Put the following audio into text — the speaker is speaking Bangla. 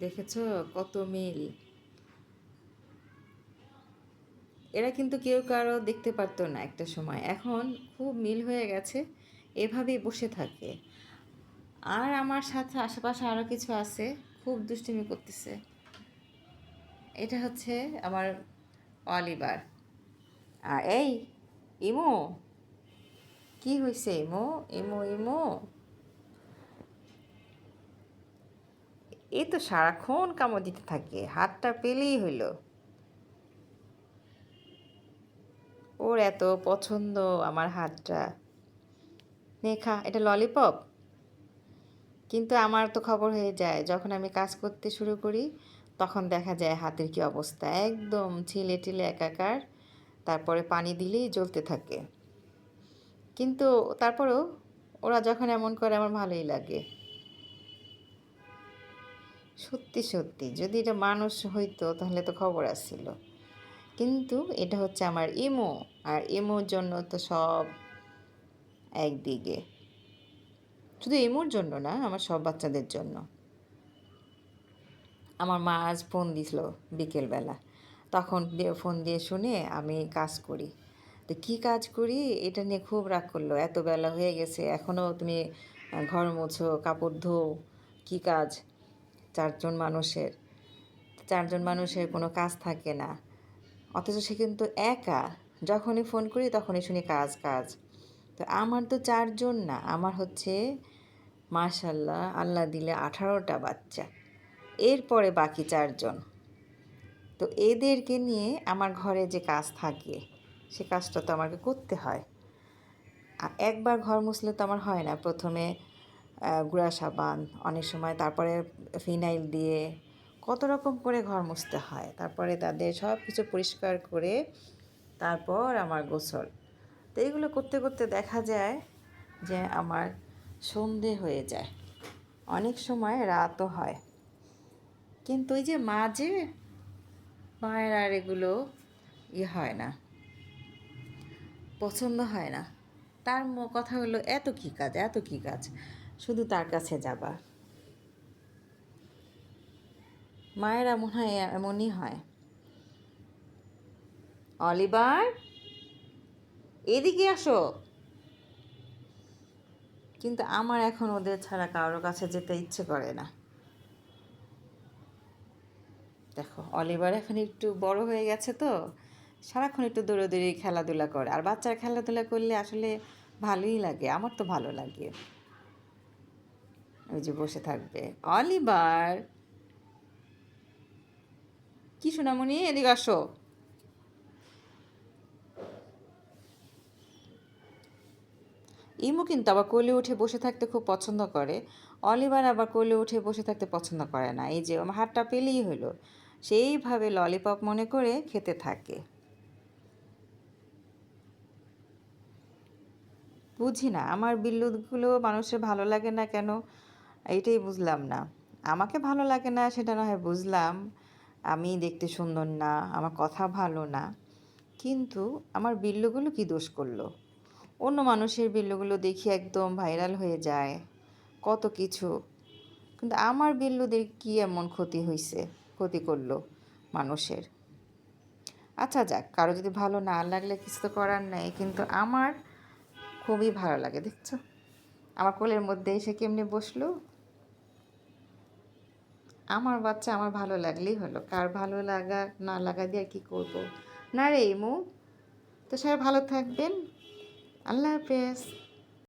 দেখেছ? কত মিল। এরা কিন্তু কেউ কারও দেখতে পারতো না একটা সময়। এখন খুব মিল হয়ে গেছে, এভাবেই বসে থাকে। আর আমার সাথে আশেপাশে আরও কিছু আছে, খুব দুষ্টুমি করতেছে। এটা হচ্ছে আমার অলিভার। আর এই, ইমো। কি হয়েছে ইমো? Imo imo. এ তো সারাক্ষণ কামড় দিতে থাকে, হাতটা পেলেই হইল। ওর এত পছন্দ আমার হাতটা। নে খা, এটা ললিপপ কিন্তু আমার তো খবর হয়ে যায়, যখন আমি কাজ করতে শুরু করি, তখন দেখা যায় হাতের কি অবস্থা। একদম ছিলে টিলে একাকার, তারপরে পানি দিলেই জ্বলতে থাকে। কিন্তু তারপরেও ওরা যখন এমন করে, আমার ভালোই লাগে। সত্যি সত্যি। যদি এটা মানুষ হইতো, তাহলে তো খবর আসছিল কিন্তু এটা হচ্ছে আমার ইমো, আর ইমোর জন্য তো সব একদিকে। শুধু ইমোর জন্য না, আমার সব বাচ্চাদের জন্য। আমার মা আজ ফোন দিছিল বিকেলবেলা। তখন ফোন দিয়ে শুনে আমি কাজ করি। তো কী কাজ করি? এটা নিয়ে খুব রাগ করল। এত বেলা হয়ে গেছে এখনও তুমি ঘর মোছো, কাপড় ধো কী কাজ? চারজন মানুষের চারজন মানুষের কোনো কাজ থাকে না। অথচ সে কিন্তু একা, যখনই ফোন করি তখনই শুনি কাজ কাজ। তো আমার তো চারজন না, আমার হচ্ছে মাশাল্লাহ আল্লাহ দিলে আঠারোটা বাচ্চা, এরপরে বাকি চারজন। তো এদেরকে নিয়ে আমার ঘরে যে কাজ থাকে, সে কাজটা তো আমাকে করতে হয়। একবার ঘর মুছলে তো আমার হয় না, প্রথমে গুঁড়া সাবান, অনেক সময় তারপরে ফিনাইল দিয়ে কত রকম করে ঘর মুছতে হয়। তারপরে তাদের সব কিছু পরিষ্কার করে তারপর আমার গোসল। তো এইগুলো করতে করতে দেখা যায় যে আমার সন্ধে হয়ে যায়। অনেক সময় রাতও হয়। কিন্তু ওই যে মাঝে মায়ের আর এগুলো ই হয় না, পছন্দ হয় না। তার কথা হলো, এত কী কাজ, এত কী কাজ? শুধু তার কাছে যাবা। মায়েরা মনে হয় এমনই হয়। অলিভার, এদিকে আসো। কিন্তু আমার এখন ওদের ছাড়া কারোর কাছে যেতে ইচ্ছে করে না। দেখো, অলিভার এখন একটু বড় হয়ে গেছে তো, সারাক্ষণ একটু দৌড়োদৌড়ি, খেলাধুলা করে। আর বাচ্চারা খেলাধুলা করলে আসলে ভালোই লাগে, আমার তো ভালো লাগে। ওই যে বসে থাকবে। অলিভার। কি সোনামণি, এদিকে আসো। ইমু কিন্তু আবার কোলে উঠে বসে থাকতে খুব পছন্দ করে। অলিভার আবার কোলে উঠে বসে থাকতে পছন্দ করে না। এই যে হাতটা পেলেই হলো। সেইভাবে ললিপপ মনে করে খেতে থাকে। বুঝি না, আমার বিল্লুগুলো মানুষের ভালো লাগে না কেন? এইটাই বুঝলাম না। আমাকে ভালো লাগে না, সেটা না হয় বুঝলাম। আমি দেখতে সুন্দর না, আমার কথা ভালো না। কিন্তু আমার বিল্লুগুলো কি দোষ করল? অন্য মানুষের বিল্লুগুলো দেখি একদম ভাইরাল হয়ে যায়, কত কিছু। কিন্তু আমার বিল্লুদের কি এমন ক্ষতি হয়েছে ক্ষতি করল মানুষের? আচ্ছা যাক, কারও যদি ভালো না লাগলে কিছু তো করার নেই, কিন্তু আমার খুবই ভালো লাগে, দেখছ? আমার কোলের মধ্যে এসে কেমনি বসল? আমার বাচ্চা আমার ভালো লাগলেই হলো। কার ভালো লাগা, না লাগা দিয়ে আর কী করব? না রে ইমু। তো সবাই ভালো থাকবেন। আল্লাহ হাফেজ।